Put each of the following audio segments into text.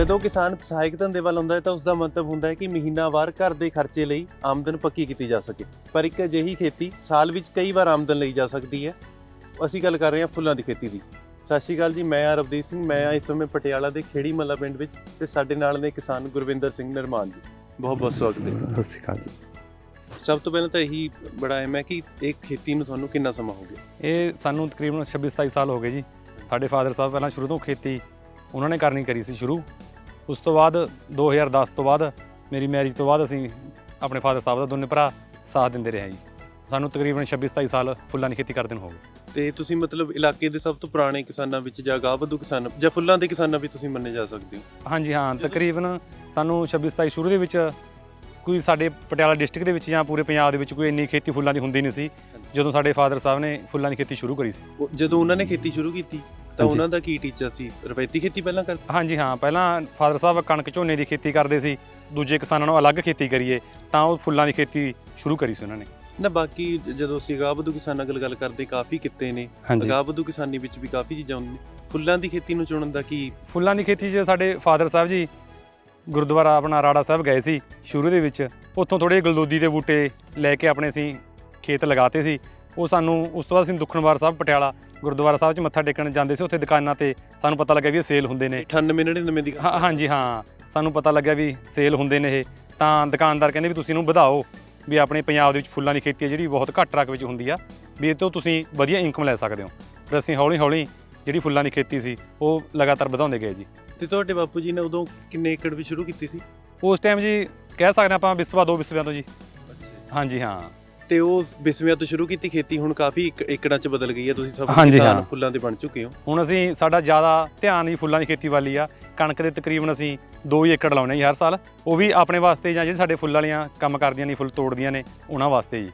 ਜਦੋਂ ਕਿਸਾਨ ਸਹਾਇਕ ਧੰਦੇ ਵੱਲ ਆਉਂਦਾ ਹੈ ਤਾਂ ਉਸ ਦਾ ਮਤਲਬ ਹੁੰਦਾ ਹੈ ਕਿ ਮਹੀਨਾਵਾਰ ਘਰ ਦੇ ਖਰਚੇ ਲਈ ਆਮਦਨ ਪੱਕੀ ਕੀਤੀ ਜਾ ਸਕੇ। ਪਰ ਇੱਕ ਅਜਿਹੀ ਖੇਤੀ ਸਾਲ ਵਿੱਚ ਕਈ ਵਾਰ ਆਮਦਨ ਲਈ ਜਾ ਸਕਦੀ ਹੈ। ਅਸੀਂ ਗੱਲ ਕਰ ਰਹੇ ਹਾਂ ਫੁੱਲਾਂ ਦੀ ਖੇਤੀ ਦੀ। ਸਤਿ ਸ਼੍ਰੀ ਅਕਾਲ ਜੀ ਮੈਂ ਆ ਰਵਦੀਪ ਸਿੰਘ। ਮੈਂ ਆ ਇਸ ਸਮੇਂ ਪਟਿਆਲਾ ਦੇ ਖੇੜੀ ਮੱਲਾ ਪਿੰਡ ਵਿੱਚ ਤੇ ਸਾਡੇ ਨਾਲ ਨੇ ਕਿਸਾਨ ਗੁਰਵਿੰਦਰ ਸਿੰਘ ਨਿਰਮਾਨ ਜੀ। ਬਹੁਤ ਬਹੁਤ ਸਵਾਗਤ ਹੈ। ਸਤਿ ਸ਼੍ਰੀ ਅਕਾਲ ਜੀ। ਸਭ ਤੋਂ ਪਹਿਲਾਂ ਤਾਂ ਇਹੀ ਬੜਾ ਹੈ ਮੈਂ ਕਿ ਇਹ ਖੇਤੀ ਨੂੰ ਤੁਹਾਨੂੰ ਕਿੰਨਾ ਸਮਾਂ ਹੋ ਗਿਆ? ਇਹ ਸਾਨੂੰ ਤਕਰੀਬਨ 26 27 ਸਾਲ ਹੋ ਗਏ ਜੀ। ਸਾਡੇ ਫਾਦਰ ਸਾਹਿਬ ਪਹਿਲਾਂ ਸ਼ੁਰੂ ਤੋਂ ਖੇਤੀ ਉਹਨਾਂ ਨੇ ਕਰਨੀ ਕਰੀ ਸੀ ਸ਼ੁਰੂ। ਉਸ ਤੋਂ ਬਾਅਦ 2010 ਤੋਂ ਬਾਅਦ ਮੇਰੀ ਮੈਰਿਜ ਤੋਂ ਬਾਅਦ ਅਸੀਂ ਆਪਣੇ ਫਾਦਰ ਸਾਹਿਬ ਦਾ ਦੋਨੇ ਭਰਾ ਸਾਥ ਦਿੰਦੇ ਰਹੇ ਹਾਂ ਜੀ। ਸਾਨੂੰ ਤਕਰੀਬਨ 26 27 ਸਾਲ ਫੁੱਲਾਂ ਦੀ ਖੇਤੀ ਕਰਦੇ ਨੂੰ ਹੋ ਗਏ। ਤੇ ਤੁਸੀਂ ਮਤਲਬ ਇਲਾਕੇ ਦੇ ਸਭ ਤੋਂ ਪੁਰਾਣੇ ਕਿਸਾਨਾਂ ਵਿੱਚ ਜਾਂ ਗਾਵਦੂ ਕਿਸਾਨ ਜਾਂ ਫੁੱਲਾਂ ਦੇ ਕਿਸਾਨਾਂ ਵੀ ਤੁਸੀਂ ਮੰਨੇ ਜਾ ਸਕਦੇ ਹੋ? ਹਾਂਜੀ ਹਾਂ ਤਕਰੀਬਨ ਸਾਨੂੰ 26 27 ਸ਼ੁਰੂ ਦੇ ਵਿੱਚ ਕੋਈ ਸਾਡੇ ਪਟਿਆਲਾ ਡਿਸਟ੍ਰਿਕਟ ਦੇ ਵਿੱਚ ਜਾਂ ਪੂਰੇ ਪੰਜਾਬ ਦੇ ਵਿੱਚ ਕੋਈ ਇੰਨੀ ਖੇਤੀ ਫੁੱਲਾਂ ਦੀ ਹੁੰਦੀ ਨਹੀਂ ਸੀ ਜਦੋਂ ਸਾਡੇ ਫਾਦਰ ਸਾਹਿਬ ਨੇ ਫੁੱਲਾਂ ਦੀ ਖੇਤੀ ਸ਼ੁਰੂ ਕਰੀ ਸੀ। ਜਦੋਂ ਉਹਨਾਂ ਨੇ ਖੇਤੀ ਸ਼ੁਰੂ ਕੀਤੀ ਤਾਂ ਹਾਂਜੀ। ਉਹਨਾਂ ਦਾ ਕੀ ਟੀਚਾ ਸੀ? ਰਵਾਇਤੀ ਖੇਤੀ ਪਹਿਲਾਂ ਕਰ ਹਾਂਜੀ ਹਾਂ ਪਹਿਲਾਂ ਫਾਦਰ ਸਾਹਿਬ ਕਣਕ ਝੋਨੇ ਦੀ ਖੇਤੀ ਕਰਦੇ ਸੀ ਦੂਜੇ ਕਿਸਾਨਾਂ ਨੂੰ ਅਲੱਗ ਖੇਤੀ ਕਰੀਏ ਤਾਂ ਉਹ ਫੁੱਲਾਂ ਦੀ ਖੇਤੀ ਸ਼ੁਰੂ ਕਰੀ ਸੀ ਉਹਨਾਂ ਨੇ। ਨਾ ਬਾਕੀ ਜਦੋਂ ਅਸੀਂ ਗਾਵਦੂ ਕਿਸਾਨਾਂ ਗੱਲ ਗੱਲ ਕਰਦੇ ਕਾਫੀ ਕਿੱਤੇ ਨੇ। ਗਾਵਦੂ ਕਿਸਾਨੀ ਵਿੱਚ ਵੀ ਕਾਫੀ ਚੀਜ਼ਾਂ ਹੁੰਦੀਆਂ ਨੇ। ਫੁੱਲਾਂ ਦੀ ਖੇਤੀ ਨੂੰ ਚੁਣਨ ਦਾ ਕੀ ਫੁੱਲਾਂ ਦੀ ਖੇਤੀ 'ਚ ਸਾਡੇ ਫਾਦਰ ਸਾਹਿਬ ਜੀ ਗੁਰਦੁਆਰਾ ਆਪਣਾ ਰਾੜਾ ਸਾਹਿਬ ਗਏ ਸੀ ਸ਼ੁਰੂ ਦੇ ਵਿੱਚ। ਉੱਥੋਂ ਥੋੜੇ ਗਲਦੋਦੀ ਦੇ ਬੂਟੇ ਲੈ ਕੇ ਆਪਣੇ ਅਸੀਂ ਖੇਤ ਲਗਾਤੇ ਸੀ। ਉਹ ਸਾਨੂੰ ਉਸ ਤੋਂ ਬਾਅਦ ਅਸੀਂ ਦੁਖਨਵਾਰ ਸਾਹਿਬ ਪਟਿਆਲਾ ਗੁਰਦੁਆਰਾ ਸਾਹਿਬ 'ਚ ਮੱਥਾ ਟੇਕਣ ਜਾਂਦੇ ਸੀ ਉੱਥੇ ਦੁਕਾਨਾਂ ਤੇ ਸਾਨੂੰ ਪਤਾ ਲੱਗਿਆ ਵੀ ਇਹ ਸੇਲ ਹੁੰਦੇ ਨੇ। 98 99 ਦੀ ਹਾਂ- ਹਾਂਜੀ ਹਾਂ। ਸਾਨੂੰ ਪਤਾ ਲੱਗਿਆ ਵੀ ਸੇਲ ਹੁੰਦੇ ਨੇ ਇਹ। ਤਾਂ ਦੁਕਾਨਦਾਰ ਕਹਿੰਦੇ ਵੀ ਤੁਸੀਂ ਇਹਨੂੰ ਵਧਾਓ ਵੀ ਆਪਣੇ ਪੰਜਾਬ ਦੇ ਵਿੱਚ ਫੁੱਲਾਂ ਦੀ ਖੇਤੀ ਹੈ ਜਿਹੜੀ ਬਹੁਤ ਘੱਟ ਰਕਬੇ ਵਿੱਚ ਹੁੰਦੀ ਆ। ਵੀ ਇਹ ਤੋਂ ਤੁਸੀਂ ਵਧੀਆ ਇਨਕਮ ਲੈ ਸਕਦੇ ਹੋ। ਫਿਰ ਅਸੀਂ ਹੌਲੀ ਹੌਲੀ ਜਿਹੜੀ ਫੁੱਲਾਂ ਦੀ ਖੇਤੀ ਸੀ ਉਹ ਲਗਾਤਾਰ ਵਧਾਉਂਦੇ ਗਏ ਜੀ। ਤੇ ਤੁਹਾਡੇ ਬਾਪੂ ਜੀ ਨੇ ਉਦੋਂ ਕਿੰਨੇ ਏਕੜ ਵੀ ਸ਼ੁਰੂ ਕੀਤੀ ਸੀ? ਉਸ ਟਾਈਮ ਜੀ ਕਹਿ ਸਕਦੇ ਹਾਂ ਆਪਾਂ ਵਿਸਵਾ ਦੋ ਵਿਸਵਿਆਂ ਤੋਂ ਜੀ। ਹਾਂਜੀ ਹਾਂ। ਤੇ ਉਹ ਬਿਸਮਿਆਂ ਤੋਂ ਸ਼ੁਰੂ ਕੀਤੀ ਖੇਤੀ ਹੁਣ ਕਾਫੀ ਏਕ- ਏਕੜਾਂ 'ਚ ਬਦਲ ਗਈ ਹੈ। ਤੁਸੀਂ ਸਭ ਹਾਂਜੀ, ਕਿਸਾਨ ਹਾਂ। ਫੁੱਲਾਂ ਦੇ ਬਣ ਚੁੱਕੇ ਹੋ। ਹੁਣ ਅਸੀਂ ਸਾਡਾ ਜ਼ਿਆਦਾ ਧਿਆਨ ਹੀ ਫੁੱਲਾਂ ਦੀ ਖੇਤੀ ਵੱਲ ਹੀ ਆ। ਕਣਕ ਦੇ ਤਕਰੀਬਨ ਅਸੀਂ 2 ਹੀ ਏਕੜ ਲਾਉਨੇ ਜੀ ਹਰ ਸਾਲ। ਉਹ ਵੀ ਆਪਣੇ ਵਾਸਤੇ ਜਾਂ ਜਿਹੜੇ ਸਾਡੇ ਫੁੱਲ ਵਾਲੀਆਂ ਕੰਮ ਕਰਦੀਆਂ ਨੇ ਫੁੱਲ ਤੋੜਦੀਆਂ ਨੇ ਉਹਨਾਂ ਵਾਸਤੇ ਜੀ।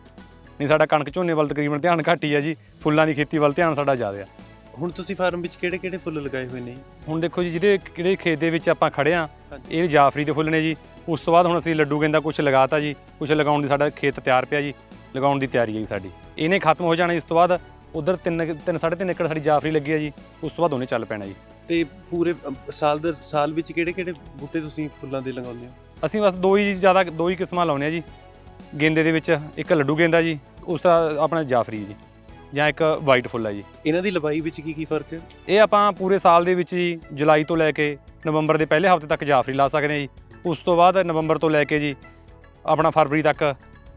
ਨਹੀਂ ਸਾਡਾ ਕਣਕ ਝੋਨੇ ਵੱਲ ਤਕਰੀਬਨ ਧਿਆਨ ਘੱਟ ਹੀ ਆ ਜੀ। ਫੁੱਲਾਂ ਦੀ ਖੇਤੀ ਵੱਲ ਧਿਆਨ ਸਾਡਾ ਜ਼ਿਆਦਾ ਆ। ਹੁਣ ਤੁਸੀਂ ਫਾਰਮ ਵਿੱਚ ਕਿਹੜੇ ਕਿਹੜੇ ਫੁੱਲ ਲਗਾਏ ਹੋਏ ਨੇ? ਹੁਣ ਦੇਖੋ ਜੀ ਜਿਹਦੇ ਕਿਹੜੇ ਖੇਤ ਦੇ ਵਿੱਚ ਆਪਾਂ ਖੜੇ ਆ ਹਾਂਜੀ। ਇਹ ਜਾਫਰੀ ਦੇ ਫੁੱਲ ਨੇ ਜੀ। ਉਸ ਤੋਂ ਬਾਅਦ ਹੁਣ ਅਸੀਂ ਲੱਡੂ ਗੇਂਦਾ ਕੁਝ ਲਗਾਤਾ ਜੀ। ਕੁਝ ਲਗਾਉਣ ਦੀ ਸਾਡਾ ਖੇਤ ਤਿਆਰ ਪਿਆ ਜੀ। ਲਗਾਉਣ ਦੀ ਤਿਆਰੀ ਹੈ ਜੀ ਸਾਡੀ। ਇਹਨੇ ਖਤਮ ਹੋ ਜਾਣਾ ਇਸ ਤੋਂ ਬਾਅਦ ਉਧਰ 3 3 3.5 ਏਕੜ ਸਾਡੀ ਜਾਫਰੀ ਲੱਗੀ ਹੈ ਜੀ ਉਸ ਤੋਂ ਬਾਅਦ ਉਹਨੇ ਚੱਲ ਪੈਣਾ ਜੀ। ਤੇ ਪੂਰੇ ਸਾਲ ਦੇ ਸਾਲ ਵਿੱਚ ਕਿਹੜੇ ਕਿਹੜੇ ਬੂਟੇ ਤੁਸੀਂ ਫੁੱਲਾਂ ਦੇ ਲਗਾਉਂਦੇ ਹੋ? ਅਸੀਂ ਬਸ ਦੋ ਹੀ ਜ਼ਿਆਦਾ ਦੋ ਹੀ ਕਿਸਮਾਂ ਲਾਉਨੇ ਆ ਜੀ। ਗੇਂਦੇ ਦੇ ਵਿੱਚ ਇੱਕ ਲੱਡੂ ਗੇਂਦਾ ਜੀ ਉਸ ਦਾ ਆਪਣਾ ਜਾਫਰੀ ਜੀ ਜਾਂ ਇੱਕ ਵਾਈਟ ਫੁੱਲ ਹੈ ਜੀ। ਇਹਨਾਂ ਦੀ ਲੰਬਾਈ ਵਿੱਚ ਕੀ ਕੀ ਫ਼ਰਕ ਹੈ? ਇਹ ਆਪਾਂ ਪੂਰੇ ਸਾਲ ਦੇ ਵਿੱਚ ਜੀ ਜੁਲਾਈ ਤੋਂ ਲੈ ਕੇ ਨਵੰਬਰ ਦੇ ਪਹਿਲੇ ਹਫ਼ਤੇ ਤੱਕ ਜਾਫਰੀ ਲਾ ਸਕਦੇ ਹਾਂ ਜੀ। ਉਸ ਤੋਂ ਬਾਅਦ ਨਵੰਬਰ ਤੋਂ ਲੈ ਕੇ ਜੀ ਆਪਣਾ ਫਰਵਰੀ ਤੱਕ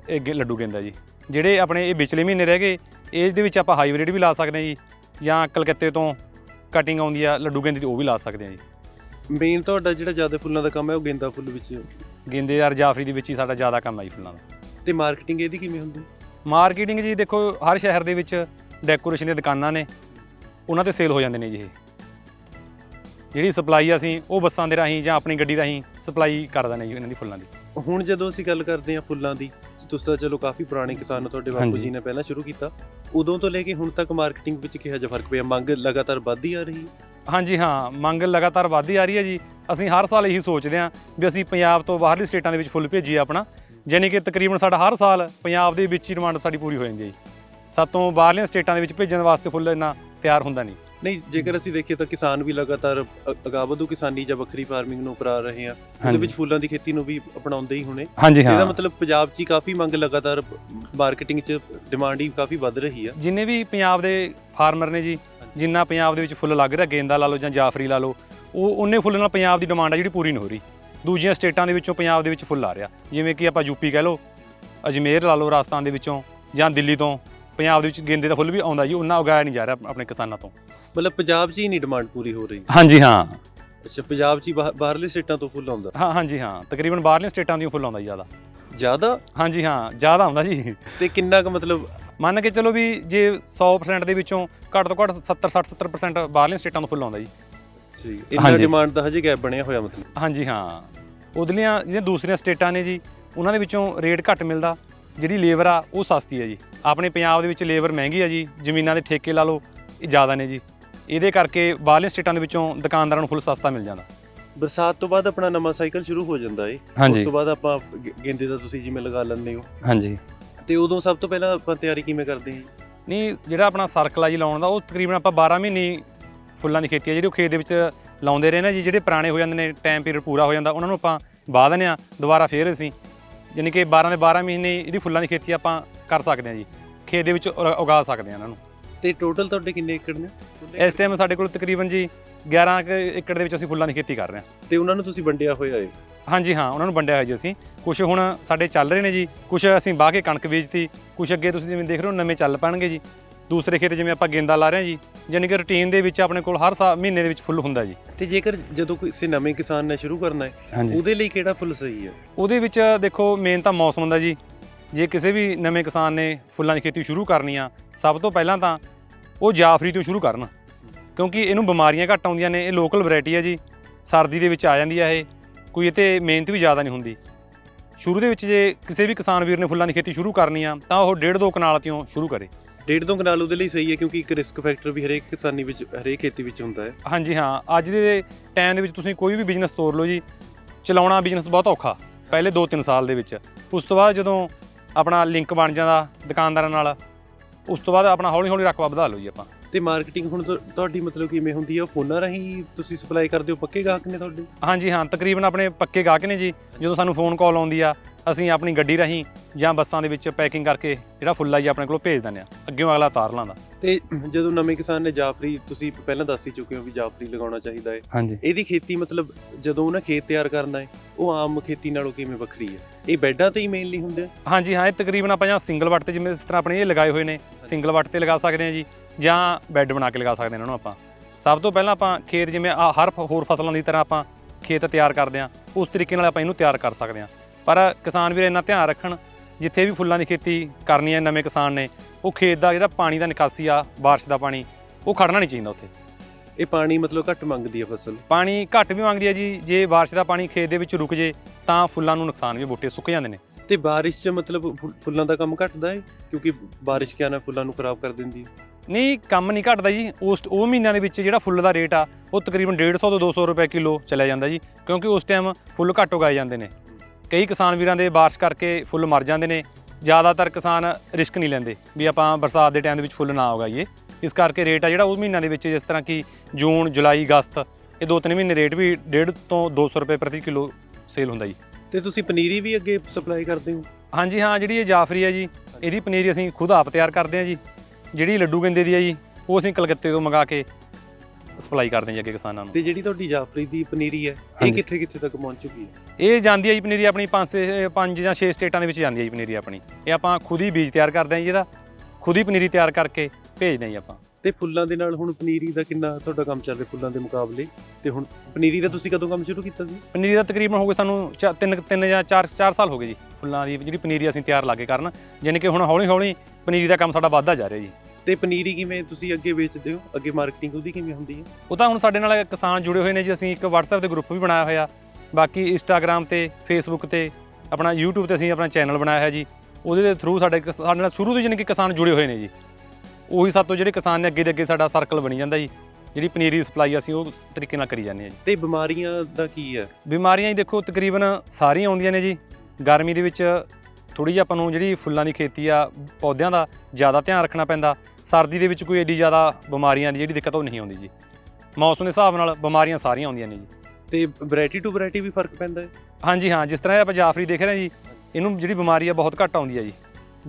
ਇਹ ਗੇ- ਲੱਡੂ ਗੇਂਦਾ ਜੀ। ਜਿਹੜੇ ਆਪਣੇ ਇਹ ਵਿਚਲੇ ਮਹੀਨੇ ਰਹਿ ਗਏ ਇਸ ਦੇ ਵਿੱਚ ਆਪਾਂ ਹਾਈਬ੍ਰਿਡ ਵੀ ਲਾ ਸਕਦੇ ਹਾਂ ਜੀ ਜਾਂ ਕਲਕੱਤੇ ਤੋਂ ਕਟਿੰਗ ਆਉਂਦੀ ਆ ਲੱਡੂ ਗੇਂਦੇ ਦੀ ਉਹ ਵੀ ਲਾ ਸਕਦੇ ਹਾਂ ਜੀ। ਮੇਨ ਤੁਹਾਡਾ ਜਿਹੜਾ ਜ਼ਿਆਦਾ ਫੁੱਲਾਂ ਦਾ ਕੰਮ ਹੈ ਉਹ ਗੇਂਦਾ ਫੁੱਲ ਵਿੱਚ ਗੇਂਦੇ ਯਾਰ ਜਾਫਰੀ ਦੇ ਵਿੱਚ ਹੀ ਸਾਡਾ ਜ਼ਿਆਦਾ ਕੰਮ ਹੈ ਜੀ ਫੁੱਲਾਂ ਦਾ। ਤੇ ਮਾਰਕੀਟਿੰਗ ਇਹਦੀ ਕਿਵੇਂ ਹੁੰਦੀ? ਮਾਰਕੀਟਿੰਗ ਜੀ ਦੇਖੋ ਹਰ ਸ਼ਹਿਰ ਦੇ ਵਿੱਚ ਡੈਕੋਰੇਸ਼ਨ ਦੀਆਂ ਦੁਕਾਨਾਂ ਨੇ ਉਹਨਾਂ ਤੇ ਸੇਲ ਹੋ ਜਾਂਦੇ ਨੇ ਜੀ ਇਹ। ਜਿਹੜੀ ਸਪਲਾਈ ਅਸੀਂ ਉਹ ਬੱਸਾਂ ਦੇ ਰਾਹੀਂ ਜਾਂ ਆਪਣੀ ਗੱਡੀ ਰਾਹੀਂ ਸਪਲਾਈ ਕਰ ਦਿੰਦੇ ਜੀ ਇਹਨਾਂ ਦੀ ਫੁੱਲਾਂ ਦੀ। ਹੁਣ ਜਦੋਂ ਅਸੀਂ ਗੱਲ ਕਰਦੇ ਹਾਂ ਫੁੱਲਾਂ ਦੀ ਤੁਸੀਂ ਤਾਂ ਚਲੋ ਕਾਫੀ ਪੁਰਾਣੇ ਕਿਸਾਨ ਹੋ ਤੁਹਾਡੇ ਬਾਪੂ ਹਾਂਜੀ। ਜੀ ਨੇ ਪਹਿਲਾਂ ਸ਼ੁਰੂ ਕੀਤਾ। ਉਦੋਂ ਤੋਂ ਲੈ ਕੇ ਹੁਣ ਤੱਕ ਮਾਰਕੀਟਿੰਗ ਵਿੱਚ ਕਿਹੋ ਜਿਹਾ ਫ਼ਰਕ ਪਿਆ? ਮੰਗ ਲਗਾਤਾਰ ਵੱਧਦੀ ਆ ਰਹੀ? ਹੈ ਹਾਂਜੀ ਹਾਂ ਮੰਗ ਲਗਾਤਾਰ ਵਧਦੀ ਆ ਰਹੀ ਹੈ ਜੀ। ਅਸੀਂ ਹਰ ਸਾਲ ਇਹੀ ਸੋਚਦੇ ਹਾਂ ਵੀ ਅਸੀਂ ਪੰਜਾਬ ਤੋਂ ਬਾਹਰਲੀ ਸਟੇਟਾਂ ਦੇ ਵਿੱਚ ਫੁੱਲ ਭੇਜੀਏ ਆਪਣਾ। ਯਾਨੀ ਕਿ ਤਕਰੀਬਨ ਸਾਡਾ ਹਰ ਸਾਲ ਪੰਜਾਬ ਦੇ ਵਿੱਚ ਹੀ ਡਿਮਾਂਡ ਸਾਡੀ ਪੂਰੀ ਹੋ ਜਾਂਦੀ ਹੈ ਜੀ। ਸਾਤੋਂ ਬਾਹਰਲੀਆਂ ਸਟੇਟਾਂ ਦੇ ਵਿੱਚ ਭੇਜਣ ਵਾਸਤੇ ਫੁੱਲ ਇੰਨਾ ਤਿਆਰ ਹੁੰਦਾ ਨਹੀਂ। ਨਹੀਂ ਜੇਕਰ ਅਸੀਂ ਦੇਖੀਏ ਤਾਂ ਕਿਸਾਨ ਵੀ ਲਗਾਤਾਰ ਅ- ਅਗਾਵਧੂ ਕਿਸਾਨੀ ਜਾਂ ਵੱਖਰੀ ਫਾਰਮਿੰਗ ਨੂੰ ਅਪਣਾ ਰਹੇ ਆ। ਉਹਦੇ ਹਾਂਜੀ। ਵਿੱਚ ਫੁੱਲਾਂ ਦੀ ਖੇਤੀ ਨੂੰ ਵੀ ਅਪਣਾਉਂਦੇ ਹੀ ਹੋਣੇ। ਹਾਂਜੀ ਇਹਦਾ ਮਤਲਬ ਪੰਜਾਬ 'ਚ ਹੀ ਕਾਫੀ ਮੰਗ ਲਗਾਤਾਰ ਮਾਰਕੀਟਿੰਗ 'ਚ ਡਿਮਾਂਡ ਹੀ ਕਾਫੀ ਵੱਧ ਰਹੀ ਆ। ਜਿੰਨੇ ਵੀ ਪੰਜਾਬ ਦੇ ਫਾਰਮਰ ਨੇ ਜੀ ਜਿੰਨਾ ਪੰਜਾਬ ਦੇ ਵਿੱਚ ਫੁੱਲ ਲੱਗ ਰਿਹਾ ਗੇਂਦਾ ਲਾ ਲਓ ਜਾਂ ਜਾਫਰੀ ਲਾ ਲਓ ਉਹ ਉਹਨੇ ਫੁੱਲ ਨਾਲ ਪੰਜਾਬ ਦੀ ਡਿਮਾਂਡ ਆ ਜਿਹੜੀ ਪੂਰੀ ਨਹੀਂ ਹੋ ਰਹੀ। ਦੂਜੀਆਂ ਸਟੇਟਾਂ ਦੇ ਵਿੱਚੋਂ ਪੰਜਾਬ ਦੇ ਵਿੱਚ ਫੁੱਲ ਆ ਰਿਹਾ। ਜਿਵੇਂ ਕਿ ਆਪਾਂ ਯੂਪੀ ਕਹਿ ਲਓ ਅਜਮੇਰ ਲਾ ਲਓ ਰਾਜਸਥਾਨ ਦੇ ਵਿੱਚੋਂ ਜਾਂ ਦਿੱਲੀ ਤੋਂ ਪੰਜਾਬ ਦੇ ਵਿੱਚ ਗੇਂਦੇ ਦਾ ਫੁੱਲ ਵੀ ਆਉਂਦਾ ਜੀ ਉਹਨਾਂ ਉਗਾਇਆ ਨਹੀਂ ਜਾ ਰਿਹਾ ਆਪਣੇ ਕਿਸਾਨਾਂ ਤੋਂ। ਮਤਲਬ ਪੰਜਾਬ 'ਚ ਹੀ ਨਹੀਂ ਡਿਮਾਂਡ ਪੂਰੀ ਹੋ ਰਹੀ? ਹਾਂਜੀ ਹਾਂ। ਅੱਛਾ ਪੰਜਾਬ 'ਚ ਹੀ ਬਾਹ- ਬਾਹਰਲੇ ਸਟੇਟਾਂ ਤੋਂ ਫੁੱਲ ਆਉਂਦਾ? ਹਾਂ ਹਾਂਜੀ ਹਾਂ। ਤਕਰੀਬਨ ਬਾਹਰਲੀਆਂ ਸਟੇਟਾਂ ਦੀ ਫੁੱਲ ਆਉਂਦਾ ਜੀ ਜ਼ਿਆਦਾ। ਜ਼ਿਆਦਾ? ਹਾਂਜੀ ਹਾਂ ਜ਼ਿਆਦਾ ਆਉਂਦਾ ਜੀ। ਤੇ ਕਿੰਨਾ ਕੁ ਮਤਲਬ? ਮੰਨ ਕੇ ਚਲੋ ਵੀ ਜੇ 100% ਦੇ ਵਿੱਚੋਂ ਘੱਟ ਤੋਂ ਘੱਟ 70 60 70% ਬਾਹਰਲੀਆਂ ਸਟੇਟਾਂ ਤੋਂ ਫੁੱਲ ਆਉਂਦਾ ਜੀ। ਇੰਨਾ ਹਾਂਜੀ। ਡਿਮਾਂਡ ਦਾ ਹਜੇ ਗੈਪ ਬਣਿਆ ਹੋਇਆ ਮਤਲਬ? ਹਾਂਜੀ ਹਾਂ। ਉਧਰਲੀਆਂ ਜਿਹੜੀਆਂ ਦੂਸਰੀਆਂ ਸਟੇਟਾਂ ਨੇ ਜੀ ਉਹਨਾਂ ਦੇ ਵਿੱਚੋਂ ਰੇਟ ਘੱਟ ਮਿਲਦਾ। ਜਿਹੜੀ ਲੇਬਰ ਆ ਉਹ ਸਸਤੀ ਹੈ ਜੀ। ਆਪਣੇ ਪੰਜਾਬ ਦੇ ਵਿੱਚ ਲੇਬਰ ਮਹਿੰਗੀ ਹੈ ਜੀ ਜ਼ਮੀਨਾਂ ਦੇ ਠੇਕੇ ਲਾ ਲਓ ਇਹ ਜ਼ਿਆਦਾ ਨੇ ਜੀ। ਇਹਦੇ ਕਰਕੇ ਬਾਹਰਲੀਆਂ ਸਟੇਟਾਂ ਦੇ ਵਿੱਚੋਂ ਦੁਕਾਨਦਾਰਾਂ ਨੂੰ ਫੁੱਲ ਸਸਤਾ ਮਿਲ ਜਾਂਦਾ। ਬਰਸਾਤ ਤੋਂ ਬਾਅਦ ਆਪਣਾ ਨਵਾਂ ਸਾਈਕਲ ਸ਼ੁਰੂ ਹੋ ਜਾਂਦਾ ਏ। ਉਸ ਤੋਂ ਬਾਅਦ ਆਪਾਂ ਗੇ- ਗੇਂਦੇ ਦਾ ਤੁਸੀਂ ਜਿਵੇਂ ਲਗਾ ਲੈਂਦੇ ਹੋ। ਹਾਂਜੀ। ਤੇ ਉਦੋਂ ਸਭ ਤੋਂ ਪਹਿਲਾਂ ਆਪਾਂ ਤਿਆਰੀ ਕਿਵੇਂ ਕਰਦੇ ਹਾਂ ਨਹੀਂ ਜਿਹੜਾ ਆਪਣਾ ਸਰਕਲ ਆ ਜੀ ਲਾਉਣ ਦਾ ਉਹ ਤਕਰੀਬਨ ਆਪਾਂ 12 ਮਹੀਨੇ ਫੁੱਲਾਂ ਦੀ ਖੇਤੀ ਹੈ ਜਿਹੜੀ ਉਹ ਖੇਤ ਦੇ ਵਿੱਚ ਲਾਉਂਦੇ ਰਹੇ ਨਾ ਜੀ ਜਿਹੜੇ ਪੁਰਾਣੇ ਹੋ ਜਾਂਦੇ ਨੇ ਟਾਈਮ ਪੀਰੀਅਡ ਪੂਰਾ ਹੋ ਜਾਂਦਾ ਉਹਨਾਂ ਨੂੰ ਆਪਾਂ ਵਾਹ ਦਿੰਦੇ ਆ ਦੁਬਾਰਾ ਫੇਰ ਅਸੀਂ ਯਾਨੀ ਕਿ 12 ਦੇ 12 ਮਹੀਨੇ ਇਹਦੀ ਫੁੱਲਾਂ ਦੀ ਖੇਤੀ ਆਪਾਂ ਕਰ ਸਕਦੇ ਹਾਂ ਜੀ ਖੇਤ ਦੇ ਵਿੱਚ ਉਗਾ- ਉਗਾ ਸਕਦੇ ਹਾਂ ਇਹਨਾਂ ਨੂੰ। ਤੇ ਟੋਟਲ ਤੁਹਾਡੇ ਕਿੰਨੇ ਏਕੜ ਨੇ? ਇਸ ਟਾਈਮ ਸਾਡੇ ਕੋਲ ਤਕਰੀਬਨ ਜੀ 11 ਕੁ ਏਕੜ ਦੇ ਵਿੱਚ ਅਸੀਂ ਫੁੱਲਾਂ ਦੀ ਖੇਤੀ ਕਰ ਰਹੇ ਹਾਂ। ਤੇ ਉਹਨਾਂ ਨੂੰ ਤੁਸੀਂ ਵੰਡਿਆ ਹੋਇਆ ਹੈ ਹਾਂਜੀ ਹਾਂ ਉਹਨਾਂ ਨੂੰ ਵੰਡਿਆ ਹੋਇਆ ਜੀ ਅਸੀਂ। ਕੁਝ ਹੁਣ ਸਾਡੇ ਚੱਲ ਰਹੇ ਨੇ ਜੀ ਕੁਝ ਅਸੀਂ ਵਾਹ ਕੇ ਕਣਕ ਬੀਜਤੀ ਕੁਝ ਅੱਗੇ ਤੁਸੀਂ ਜਿਵੇਂ ਦੇਖ ਰਹੇ ਹੋ ਨਵੇਂ ਚੱਲ ਪੈਣਗੇ ਜੀ। ਦੂਸਰੇ ਖੇਤ ਜਿਵੇਂ ਆਪਾਂ ਗੇਂਦਾ ਲਾ ਰਹੇ ਹਾਂ ਜੀ ਯਾਨੀ ਕਿ ਰੁਟੀਨ ਦੇ ਵਿੱਚ ਆਪਣੇ ਕੋਲ ਹਰ ਸਾ ਮਹੀਨੇ ਦੇ ਵਿੱਚ ਫੁੱਲ ਹੁੰਦਾ ਜੀ। ਤੇ ਜੇਕਰ ਜਦੋਂ ਕਿਸੇ ਨਵੇਂ ਕਿਸਾਨ ਨੇ ਸ਼ੁਰੂ ਕਰਨਾ ਹੈ ਹਾਂਜੀ। ਉਹਦੇ ਲਈ ਕਿਹੜਾ ਫੁੱਲ ਸਹੀ ਹੈ ਉਹਦੇ ਵਿੱਚ ਦੇਖੋ ਮੇਨ ਤਾਂ ਮੌਸਮ ਦਾ ਜੀ। ਜੇ ਕਿਸੇ ਵੀ ਨਵੇਂ ਕਿਸਾਨ ਨੇ ਫੁੱਲਾਂ ਦੀ ਖੇਤੀ ਸ਼ੁਰੂ ਕਰਨੀ ਆ ਸਭ ਤੋਂ ਪਹਿਲਾਂ ਤਾਂ ਉਹ ਜਾਫਰੀ ਤੋਂ ਸ਼ੁਰੂ ਕਰਨ। ਕਿਉਂਕਿ ਇਹਨੂੰ ਬਿਮਾਰੀਆਂ ਘੱਟ ਆਉਂਦੀਆਂ ਨੇ ਇਹ ਲੋਕਲ ਵੈਰਾਈਟੀ ਹੈ ਜੀ। ਸਰਦੀ ਦੇ ਵਿੱਚ ਆ ਜਾਂਦੀ ਆ ਇਹ। ਕੋਈ ਇਹ ਤੇ ਮਿਹਨਤ ਵੀ ਜ਼ਿਆਦਾ ਨਹੀਂ ਹੁੰਦੀ। ਸ਼ੁਰੂ ਦੇ ਵਿੱਚ ਜੇ ਕਿਸੇ ਵੀ ਕਿਸਾਨ ਵੀਰ ਨੇ ਫੁੱਲਾਂ ਦੀ ਖੇਤੀ ਸ਼ੁਰੂ ਕਰਨੀ ਆ ਤਾਂ ਉਹ ਡੇਢ ਦੋ ਕਨਾਲ ਤੋਂ ਸ਼ੁਰੂ ਕਰੇ। ਡੇਢ ਤੋਂ ਕਨਾਲ ਉਹਦੇ ਲਈ ਸਹੀ ਹੈ ਕਿਉਂਕਿ ਇੱਕ ਰਿਸਕ ਫੈਕਟਰ ਵੀ ਹਰੇਕ ਕਿਸਾਨੀ ਵਿੱਚ ਹਰੇਕ ਖੇਤੀ ਵਿੱਚ ਹੁੰਦਾ ਹੈ। ਹਾਂਜੀ ਹਾਂ ਅੱਜ ਦੇ ਟਾਈਮ ਦੇ ਵਿੱਚ ਤੁਸੀਂ ਕੋਈ ਵੀ ਬਿਜ਼ਨਸ ਤੋਰ ਲਓ ਜੀ ਚਲਾਉਣਾ ਬਿਜ਼ਨਸ ਬਹੁਤ ਔਖਾ ਪਹਿਲੇ 2-3 ਸਾਲ ਦੇ ਵਿੱਚ। ਉਸ ਤੋਂ ਬਾਅਦ ਜਦੋਂ ਆਪਣਾ ਲਿੰਕ ਬਣ ਜਾਂਦਾ ਦੁਕਾਨਦਾਰਾਂ ਨਾਲ ਉਸ ਤੋਂ ਬਾਅਦ ਆਪਣਾ ਹੌਲੀ-ਹੌਲੀ ਰਕਬਾ ਵਧਾ ਲਓ ਜੀ ਆਪਾਂ। ਤੇ ਮਾਰਕੀਟਿੰਗ ਹੁਣ ਤੁ- ਤੁਹਾਡੀ ਮਤਲਬ ਕਿਵੇਂ ਹੁੰਦੀ ਹੈ ਉਹ ਫੋਨਾਂ ਰਾਹੀਂ ਤੁਸੀਂ ਸਪਲਾਈ ਕਰਦੇ ਹੋ? ਪੱਕੇ ਗਾਹਕ ਨੇ ਤੁਹਾਡੇ? ਹਾਂਜੀ ਹਾਂ ਤਕਰੀਬਨ ਆਪਣੇ ਪੱਕੇ ਗਾਹਕ ਨੇ ਜੀ। ਜਦੋਂ ਸਾਨੂੰ ਫੋਨ ਕਾਲ ਆਉਂਦੀ ਆ ਅਸੀਂ ਆਪਣੀ ਗੱਡੀ ਰਾਹੀਂ ਜਾਂ ਬੱਸਾਂ ਦੇ ਵਿੱਚ ਪੈਕਿੰਗ ਕਰਕੇ ਜਿਹੜਾ ਫੁੱਲ ਆ ਜੀ ਆਪਣੇ ਕੋਲ ਭੇਜ ਦਿੰਦੇ ਆ ਅੱਗੇੋਂ ਅਗਲਾ ਤਾਰ ਲਾਂਦਾ ਤੇ ਜਦੋਂ ਨਵੇਂ ਕਿਸਾਨ ਨੇ ਜਾਫਰੀ ਤੁਸੀਂ ਪਹਿਲਾਂ ਦੱਸ ਹੀ ਚੁੱਕੇ ਹੋ ਵੀ ਜਾਫਰੀ ਲਗਾਉਣਾ ਚਾਹੀਦਾ ਹੈ। ਹਾਂਜੀ। ਇਹਦੀ ਖੇਤੀ ਮਤਲਬ ਜਦੋਂ ਉਹਨਾਂ ਖੇਤ ਤਿਆਰ ਕਰਨਾ ਹੈ ਉਹ ਆਮ ਖੇਤੀ ਨਾਲੋਂ ਕਿਵੇਂ ਵੱਖਰੀ ਹੈ? ਇਹ ਬੈੱਡਾਂ ਤੇ ਹੀ ਮੇਨਲੀ ਹੁੰਦੇ ਆ? ਹਾਂਜੀ ਹਾਂ ਇਹ ਤਕਰੀਬਨ ਆਪਾਂ ਜਾਂ ਸਿੰਗਲ ਵੱਟ ਤੇ ਜਿਵੇਂ ਇਸ ਤਰ੍ਹਾਂ ਆਪਣੇ ਇਹ ਲਗਾਏ ਹੋਏ ਨੇ ਸਿੰਗਲ ਵੱਟ ਤੇ ਲਗਾ ਸਕਦੇ ਹਾਂ ਜੀ ਜਾਂ ਬੈੱਡ ਬਣਾ ਕੇ ਲਗਾ ਸਕਦੇ ਹਾਂ ਇਹਨਾਂ ਨੂੰ ਆਪਾਂ। ਸਭ ਤੋਂ ਪਹਿਲਾਂ ਆਪਾਂ ਖੇਤ ਜਿਵੇਂ ਆਹ ਹਰ ਹੋਰ ਫਸਲਾਂ ਦੀ ਤਰ੍ਹਾਂ ਆਪਾਂ ਖੇਤ ਤਿਆਰ ਕਰਦੇ ਹਾਂ ਉਸ ਤਰੀਕੇ ਨਾਲ ਆਪਾਂ ਇਹਨੂੰ ਤਿਆਰ ਕਰ ਸਕਦੇ ਹਾਂ। ਪਰ ਕਿਸਾਨ ਵੀਰ ਇੰਨਾ ਧਿਆਨ ਰੱਖਣ ਜਿੱਥੇ ਵੀ ਫੁੱਲਾਂ ਦੀ ਖੇਤੀ ਕਰਨੀ ਹੈ ਨਵੇਂ ਕਿਸਾਨ ਨੇ ਉਹ ਖੇਤ ਦਾ ਜਿਹੜਾ ਪਾਣੀ ਦਾ ਨਿਕਾਸੀ ਆ ਬਾਰਿਸ਼ ਦਾ ਪਾਣੀ ਉਹ ਖੜਨਾ ਨਹੀਂ ਚਾਹੀਦਾ ਉੱਥੇ। ਇਹ ਪਾਣੀ ਮਤਲਬ ਘੱਟ ਮੰਗਦੀ ਹੈ ਫਸਲ? ਪਾਣੀ ਘੱਟ ਵੀ ਮੰਗਦੀ ਹੈ ਜੀ ਜੇ ਬਾਰਿਸ਼ ਦਾ ਪਾਣੀ ਖੇਤ ਦੇ ਵਿੱਚ ਰੁਕ ਜੇ ਤਾਂ ਫੁੱਲਾਂ ਨੂੰ ਨੁਕਸਾਨ ਵੀ ਬੂਟੇ ਸੁੱਕ ਜਾਂਦੇ ਨੇ। ਤੇ ਬਾਰਿਸ਼ 'ਚ ਮਤਲਬ ਫੁ- ਫੁੱਲਾਂ ਦਾ ਕੰਮ ਘਟਦਾ ਹੈ ਕਿਉਂਕਿ ਬਾਰਿਸ਼ ਕਿਆ ਨਾ ਫੁੱਲਾਂ ਨੂੰ ਖਰਾਬ ਕਰ ਦਿੰਦੀ ਹੈ ਨਹੀਂ ਕੰਮ ਨਹੀਂ ਘਟਦਾ ਜੀ। ਉਸ ਉਹ ਮਹੀਨਿਆਂ ਦੇ ਵਿੱਚ ਜਿਹੜਾ ਫੁੱਲ ਦਾ ਰੇਟ ਆ ਉਹ ਤਕਰੀਬਨ 150 ਤੋਂ 200 ਰੁਪਏ ਕਿਲੋ ਚਲਿਆ ਜਾਂਦਾ ਜੀ ਕਿਉਂਕਿ ਉਸ ਟਾਈਮ ਫੁੱਲ ਘੱਟ ਉਗਾਏ ਜਾਂਦੇ ਨੇ। ਕਈ ਕਿਸਾਨ ਵੀਰਾਂ ਦੇ ਬਾਰਿਸ਼ ਕਰਕੇ ਫੁੱਲ ਮਰ ਜਾਂਦੇ ਨੇ। ਜ਼ਿਆਦਾਤਰ ਕਿਸਾਨ ਰਿਸਕ ਨਹੀਂ ਲੈਂਦੇ ਵੀ ਆਪਾਂ ਬਰਸਾਤ ਦੇ ਟਾਈਮ ਦੇ ਵਿੱਚ ਫੁੱਲ ਨਾ ਉਗਾਈਏ। ਇਸ ਕਰਕੇ ਰੇਟ ਆ ਜਿਹੜਾ ਉਸ ਮਹੀਨਿਆਂ ਦੇ ਵਿੱਚ ਜਿਸ ਤਰ੍ਹਾਂ ਕਿ ਜੂਨ ਜੁਲਾਈ ਅਗਸਤ ਇਹ ਦੋ ਤਿੰਨ ਮਹੀਨੇ ਰੇਟ ਵੀ 1.5 ਤੋਂ 200 ਰੁਪਏ ਪ੍ਰਤੀ ਕਿਲੋ ਸੇਲ ਹੁੰਦਾ ਜੀ। ਤੇ ਤੁਸੀਂ ਪਨੀਰੀ ਵੀ ਅੱਗੇ ਸਪਲਾਈ ਕਰਦੇ ਹੋ? ਹਾਂਜੀ ਹਾਂ ਜਿਹੜੀ ਇਹ ਜਾਫਰੀ ਹੈ ਜੀ ਇਹਦੀ ਪਨੀਰੀ ਅਸੀਂ ਖੁਦ ਆਪ ਤਿਆਰ ਕਰਦੇ ਹਾਂ ਜੀ। ਜਿਹੜੀ ਲੱਡੂ ਗੰਦੇ ਦੀ ਹੈ ਜੀ ਉਹ ਅਸੀਂ ਕਲਕੱਤੇ ਤੋਂ ਮੰਗਾ ਕੇ ਸਪਲਾਈ ਕਰਦੇ ਹਾਂ ਜੀ ਅੱਗੇ ਕਿਸਾਨਾਂ ਨੂੰ। ਤੇ ਜਿਹੜੀ ਤੁਹਾਡੀ ਜਾਫਰੀ ਦੀ ਪਨੀਰੀ ਹੈ ਇਹ ਹਾਂਜੀ। ਕਿੱਥੇ ਕਿੱਥੇ ਤੱਕ ਪਹੁੰਚ ਚੁੱਕੀ ਹੈ? ਇਹ ਜਾਂਦੀ ਹੈ ਜੀ ਪਨੀਰੀ ਆਪਣੀ ਪੰਜ ਸੇ ਪੰਜ ਜਾਂ 6 ਸਟੇਟਾਂ ਦੇ ਵਿੱਚ ਜਾਂਦੀ ਹੈ ਜੀ ਪਨੀਰੀ ਆਪਣੀ। ਇਹ ਆਪਾਂ ਖੁਦ ਹੀ ਬੀਜ ਤਿਆਰ ਕਰਦੇ ਹਾਂ ਜੀ ਇਹਦਾ। ਖੁਦ ਹੀ ਪਨੀਰੀ ਤਿਆਰ ਕਰਕੇ ਭੇਜਦੇ ਹਾਂ ਜੀ ਆਪਾਂ। ਤੇ ਫੁੱਲਾਂ ਦੇ ਨਾਲ ਹੁਣ ਪਨੀਰੀ ਦਾ ਕਿੰਨਾ ਤੁਹਾਡਾ ਕੰਮ ਚੱਲ ਰਿਹਾ ਫੁੱਲਾਂ ਦੇ ਮੁਕਾਬਲੇ? ਤੇ ਹੁਣ ਪਨੀਰੀ ਦਾ ਤੁਸੀਂ ਕਦੋਂ ਕੰਮ ਸ਼ੁਰੂ ਕੀਤਾ ਸੀ? ਪਨੀਰੀ ਦਾ ਤਕਰੀਬਨ ਹੋ ਗਏ ਸਾਨੂੰ ਚਾ- ਤਿੰਨ ਤਿੰਨ ਜਾਂ ਚਾਰ ਚਾਰ ਸਾਲ ਹੋ ਗਏ ਜੀ। ਫੁੱਲਾਂ ਦੀ ਜਿਹੜੀ ਪਨੀਰੀ ਅਸੀਂ ਤਿਆਰ ਲਾਗੇ ਕਰਨ। ਯਾਨੀ ਕਿ ਹੁਣ ਹੌਲੀ ਹੌਲੀ ਪਨੀਰੀ ਦਾ ਕੰਮ ਸਾਡਾ ਵੱਧਦਾ ਜਾ ਰਿਹਾ ਜੀ। ਤੇ ਪਨੀਰੀ ਕਿਵੇਂ ਤੁਸੀਂ ਅੱਗੇ ਵੇਚਦੇ ਹੋ? ਅੱਗੇ ਮਾਰਕੀਟਿੰਗ ਉਹਦੀ ਕਿਵੇਂ ਹੁੰਦੀ ਹੈ? ਉਹ ਤਾਂ ਹੁਣ ਸਾਡੇ ਨਾਲ ਕਿਸਾਨ ਜੁੜੇ ਹੋਏ ਨੇ ਜੀ ਅਸੀਂ ਇੱਕ WhatsApp ਤੇ ਗਰੁੱਪ ਵੀ ਬਣਾਇਆ ਹੋਇਆ। ਬਾਕੀ Instagram ਤੇ Facebook ਤੇ ਆਪਣਾ YouTube ਤੇ ਅਸੀਂ ਆਪਣਾ ਚੈਨਲ ਬਣਾਇਆ ਹੈ ਜੀ। ਉਹਦੇ ਦੇ ਥਰੂ ਸਾਡੇ ਸਾਡੇ ਨਾਲ ਸ਼ੁਰੂ ਤੋਂ ਜਾਣੀ ਕਿ ਕਿਸਾਨ ਜੁੜੇ ਹੋਏ ਨੇ ਜੀ। ਉਹੀ ਸਾਡੇ ਤੋਂ ਜਿਹੜੇ ਕਿਸਾਨ ਨੇ ਅੱਗੇ ਦੇ ਅੱਗੇ ਸਾਡਾ ਸਰਕਲ ਬਣੀ ਜਾਂਦਾ ਜੀ। ਜਿਹੜੀ ਪਨੀਰੀ ਸਪਲਾਈ ਅਸੀਂ ਉਹ ਤਰੀਕੇ ਨਾਲ ਕਰੀ ਜਾਂਦੇ ਹਾਂ ਜੀ। ਤੇ ਬਿਮਾਰੀਆਂ ਦਾ ਕੀ ਹੈ? ਬਿਮਾਰੀਆਂ ਹੀ ਦੇਖੋ ਤਕਰੀਬਨ ਸਾਰੀਆਂ ਆਉਂਦੀਆਂ ਨੇ ਜੀ। ਗਰਮੀ ਦੇ ਵਿੱਚ ਥੋੜੀ ਜਿਹੀ ਆਪਾਂ ਨੂੰ ਜਿਹੜੀ ਫੁੱਲਾਂ ਦੀ ਖੇਤੀ ਆ ਪੌਦਿਆਂ ਦਾ ਜ਼ਿਆਦਾ ਧਿਆਨ ਰੱਖਣਾ ਪੈਂਦਾ। ਸਰਦੀ ਦੇ ਵਿੱਚ ਕੋਈ ਐਡੀ ਜ਼ਿਆਦਾ ਬਿਮਾਰੀਆਂ ਦੀ ਜਿਹੜੀ ਦਿੱਕਤ ਉਹ ਨਹੀਂ ਆਉਂਦੀ ਜੀ। ਮੌਸਮ ਦੇ ਹਿਸਾਬ ਨਾਲ ਬਿਮਾਰੀਆਂ ਸਾਰੀਆਂ ਆਉਂਦੀਆਂ ਨੇ ਜੀ। ਤੇ ਵੈਰਾਈਟੀ ਟੂ ਵੈਰਾਈਟੀ ਵੀ ਫ਼ਰਕ ਪੈਂਦਾ ਹੈ? ਹਾਂਜੀ ਹਾਂ ਜਿਸ ਤਰ੍ਹਾਂ ਇਹ ਆਪਾਂ ਜਾਫਰੀ ਦੇਖ ਰਹੇ ਹਾਂ ਜੀ ਇਹਨੂੰ ਜਿਹੜੀ ਬਿਮਾਰੀ ਆ ਬਹੁਤ ਘੱਟ ਆਉਂਦੀ ਹੈ ਜੀ।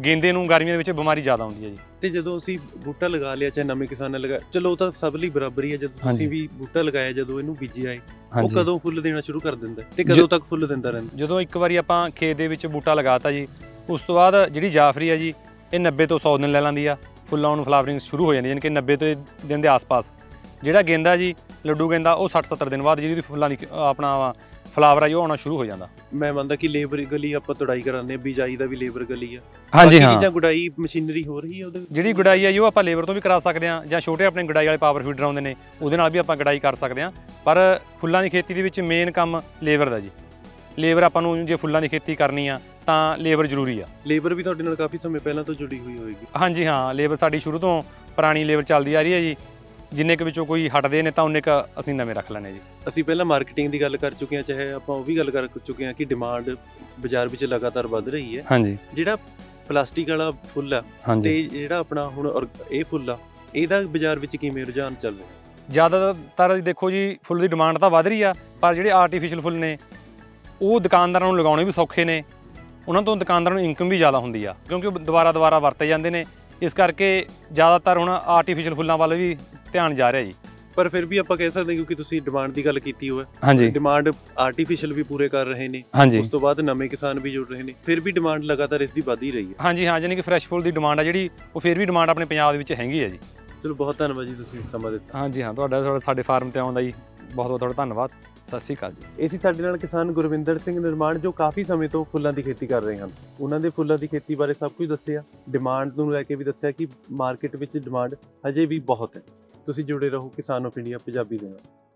ਗੇਂਦੇ ਨੂੰ ਗਰਮੀਆਂ ਦੇ ਵਿੱਚ ਬਿਮਾਰੀ ਜ਼ਿਆਦਾ ਆਉਂਦੀ ਹੈ ਜੀ। ਤੇ ਜਦੋਂ ਅਸੀਂ ਬੂਟਾ ਲਗਾ ਲਿਆ ਚਾਹੇ ਨਵੇਂ ਕਿਸਾਨ ਨੇ ਲਗਾਇਆ ਚਲੋ ਉਹ ਤਾਂ ਸਭ ਲਈ ਬਰਾਬਰ ਹੀ ਜਦੋਂ। ਤੁਸੀਂ ਵੀ ਬੂਟਾ ਲਗਾਇਆ ਜਦੋਂ ਇਹਨੂੰ ਬੀਜਿਆ ਹੈ ਉਹ ਕਦੋਂ ਫੁੱਲ ਦੇਣਾ ਸ਼ੁਰੂ ਕਰ ਦਿੰਦਾ ਹੈ? ਤੇ ਕਦੋਂ ਤੱਕ ਫੁੱਲ ਦਿੰਦਾ ਰਹਿੰਦਾ ਜਦੋਂ ਇੱਕ ਵਾਰੀ ਆਪਾਂ ਖੇਤ ਦੇ ਵਿੱਚ ਬੂਟਾ ਲਗਾਤਾ ਜੀ ਉਸ ਤੋਂ ਬਾਅਦ ਜਿਹੜੀ ਜਾਫਰੀ ਆ ਜੀ ਇਹ 90 ਤੋਂ 100 ਦਿਨ ਲੈ ਲੈਂਦੀ ਆ। ਫੁੱਲਾਂ ਨੂੰ ਫਲਾਵਰਿੰਗ ਸ਼ੁਰੂ ਹੋ ਜਾਂਦੀ ਯਾਨੀ ਕਿ 90 ਤੋਂ ਦਿਨ ਦੇ ਆਸ-ਪਾਸ। ਜਿਹੜਾ ਗੇਂਦਾ ਜੀ ਲੱਡੂ ਗੇਂਦਾ ਉਹ 60-70 ਦਿਨ ਬਾਅਦ ਜਿਹਦੀ ਫੁੱਲਾਂ ਦੀ ਕ- ਆਪਣਾ ਫਲਾਵਰ ਆ ਜੀ ਆਉਣਾ ਸ਼ੁਰੂ ਹੋ ਜਾਂਦਾ। ਮੈਂ ਮੰਨਦਾ ਕਿ ਲੇਬਰ ਗਲੀ ਆਪਾਂ ਤੁੜਾਈ ਕਰਾਉਂਦੇ ਹਾਂ ਬਿਜਾਈ ਦਾ ਵੀ ਲੇਬਰ ਗਲੀ ਆ। ਹਾਂਜੀ ਬਾਕੀ ਚੀਜ਼ਾਂ ਗੁਡਾਈ ਮਸ਼ੀਨਰੀ ਹੋ ਰਹੀ ਹੈ ਉਹਦੇ ਵਿੱਚ? ਜਿਹੜੀ ਗੁਡਾਈ ਆ ਜੀ ਉਹ ਆਪਾਂ ਲੇਬਰ ਤੋਂ ਵੀ ਕਰਾ ਸਕਦੇ ਹਾਂ ਜਾਂ ਛੋਟੇ ਆਪਣੇ ਗੁਡਾਈ ਵਾਲੇ ਪਾਵਰ ਫੀਡਰ ਆਉਂਦੇ ਨੇ ਉਹਦੇ ਨਾਲ ਵੀ ਆਪਾਂ ਗੁਡਾਈ ਕਰ ਸਕਦੇ ਹਾਂ। ਪਰ ਫੁੱਲਾਂ ਦੀ ਖੇਤੀ ਦੇ ਵਿੱਚ ਮੇਨ ਕੰਮ ਲੇਬਰ ਦਾ ਜੀ। ਲੇਬਰ ਆਪਾਂ ਨੂੰ ਜੇ ਫੁੱਲਾਂ ਦੀ ਖੇਤੀ ਕਰਨੀ ਆ ਤਾਂ ਲੇਬਰ ਜ਼ਰੂਰੀ ਆ। ਲੇਬਰ ਵੀ ਤੁਹਾਡੇ ਨਾਲ ਕਾਫੀ ਸਮੇਂ ਪਹਿਲਾਂ ਤੋਂ ਜੁੜੀ ਹੋਈ ਹੋਏਗੀ। ਹਾਂਜੀ ਹਾਂ ਲੇਬਰ ਸਾਡੀ ਸ਼ੁਰੂ ਤੋਂ ਪੁਰਾਣੀ ਲੇਬਰ ਚੱਲਦੀ ਆ ਰਹੀ ਹੈ ਜੀ। ਜਿੰਨੇ ਕੁ ਵਿੱਚੋਂ ਕੋਈ ਹਟਦੇ ਨੇ ਤਾਂ ਉਹਨੇ ਕੁ ਅਸੀਂ ਨਵੇਂ ਰੱਖ ਲੈਣੇ ਜੀ। ਅਸੀਂ ਪਹਿਲਾਂ ਮਾਰਕੀਟਿੰਗ ਦੀ ਗੱਲ ਕਰ ਚੁੱਕੇ ਹਾਂ ਚਾਹੇ ਆਪਾਂ ਉਹ ਵੀ ਗੱਲ ਕਰ ਚੁੱਕੇ ਹਾਂ ਕਿ ਡਿਮਾਂਡ ਬਾਜ਼ਾਰ ਵਿੱਚ ਲਗਾਤਾਰ ਵੱਧ ਰਹੀ ਹੈ। ਹਾਂਜੀ। ਜਿਹੜਾ ਪਲਾਸਟਿਕ ਵਾਲਾ ਫੁੱਲ ਆ ਤੇ ਜਿਹੜਾ ਆਪਣਾ ਹੁਣ ਇਹ ਫੁੱਲ ਆ ਇਹਦਾ ਬਾਜ਼ਾਰ ਵਿੱਚ ਕਿਵੇਂ ਰੁਝਾਨ ਚੱਲ ਰਿਹਾ? ਜ਼ਿਆਦਾਤਰ ਦੇਖੋ ਜੀ ਫੁੱਲ ਦੀ ਡਿਮਾਂਡ ਤਾਂ ਵਧ ਰਹੀ ਆ ਪਰ ਜਿਹੜੇ ਆਰਟੀਫੀਸ਼ੀਅਲ ਫੁੱਲ ਨੇ ਉਹ ਦੁਕਾਨਦਾਰਾਂ ਨੂੰ ਲਗਾਉਣੇ ਵੀ ਸੌਖੇ ਨੇ। ਉਹਨਾਂ ਤੋਂ ਦੁਕਾਨਦਾਰਾਂ ਨੂੰ ਇਨਕਮ ਵੀ ਜ਼ਿਆਦਾ ਹੁੰਦੀ ਆ ਕਿਉਂਕਿ ਉਹ ਦੁਬਾਰਾ ਦੁਬਾਰਾ ਵਰਤੇ ਜਾਂਦੇ ਨੇ। ਇਸ ਕਰਕੇ ਜ਼ਿਆਦਾਤਰ ਹੁਣ ਆਰਟੀਫੀਸ਼ੀਅਲ ਫੁੱਲਾਂ ਵੱਲ ਵੀ ਧਿਆਨ ਜਾ ਰਿਹਾ ਜੀ। ਪਰ ਫਿਰ ਵੀ ਆਪਾਂ ਕਹਿ ਸਕਦੇ ਹਾਂ ਕਿਉਂਕਿ ਤੁਸੀਂ ਡਿਮਾਂਡ ਦੀ ਗੱਲ ਕੀਤੀ ਹੋਇਆ ਹਾਂਜੀ। ਡਿਮਾਂਡ ਆਰਟੀਫੀਸ਼ੀਅਲ ਵੀ ਪੂਰੇ ਕਰ ਰਹੇ ਨੇ। ਹਾਂਜੀ। ਉਸ ਤੋਂ ਬਾਅਦ ਨਵੇਂ ਕਿਸਾਨ ਵੀ ਜੁੜ ਰਹੇ ਨੇ। ਫਿਰ ਵੀ ਡਿਮਾਂਡ ਲਗਾਤਾਰ ਇਸ ਦੀ ਵਧ ਹੀ ਰਹੀ ਹੈ। ਹਾਂਜੀ ਹਾਂ ਜਾਨੀ ਕਿ ਫਰੈਸ਼ ਫੁੱਲ ਦੀ ਡਿਮਾਂਡ ਆ ਜਿਹੜੀ ਉਹ ਫਿਰ ਵੀ ਡਿਮਾਂਡ ਆਪਣੇ ਪੰਜਾਬ ਦੇ ਵਿੱਚ ਹੈਗੀ ਆ ਜੀ। ਚਲੋ ਬਹੁਤ ਧੰਨਵਾਦ ਜੀ ਤੁਸੀਂ ਸਮਾਂ ਦਿੱਤਾ। ਹਾਂਜੀ ਹਾਂ ਤੁਹਾਡਾ ਤੁਹਾਡਾ ਸਾਡੇ ਫਾਰਮ ਤੇ ਆਉਣ ਦਾ ਜੀ ਬਹੁਤ ਬਹੁਤ ਤੁਹਾਡਾ ਧੰਨਵਾਦ। ਸਤਿ ਸ਼੍ਰੀ ਅਕਾਲ ਜੀ। ਇਹ ਸੀ ਸਾਡੇ ਨਾਲ ਕਿਸਾਨ ਗੁਰਵਿੰਦਰ ਸਿੰਘ ਨਿਰਮਾਣ ਜੋ ਕਾਫੀ ਸਮੇਂ ਤੋਂ ਫੁੱਲਾਂ ਦੀ ਖੇਤੀ ਕਰ ਰਹੇ ਹਨ। ਉਹਨਾਂ ਦੇ ਫੁੱਲਾਂ ਦੀ ਖੇਤੀ ਬਾਰੇ ਸਭ ਕੁਝ ਦੱਸਿਆ। ਡਿਮਾਂਡ ਨੂੰ ਲੈ ਕੇ ਵੀ ਦੱਸਿਆ ਕਿ ਮਾਰਕੀਟ ਵਿੱਚ ਡਿਮਾਂਡ ਹਜੇ ਵੀ ਬਹੁਤ ਹੈ। ਤੁਸੀਂ ਜੁੜੇ ਰਹੋ ਕਿਸਾਨ ਆਫ ਇੰਡੀਆ ਪੰਜਾਬੀ ਦੇ ਨਾਲ।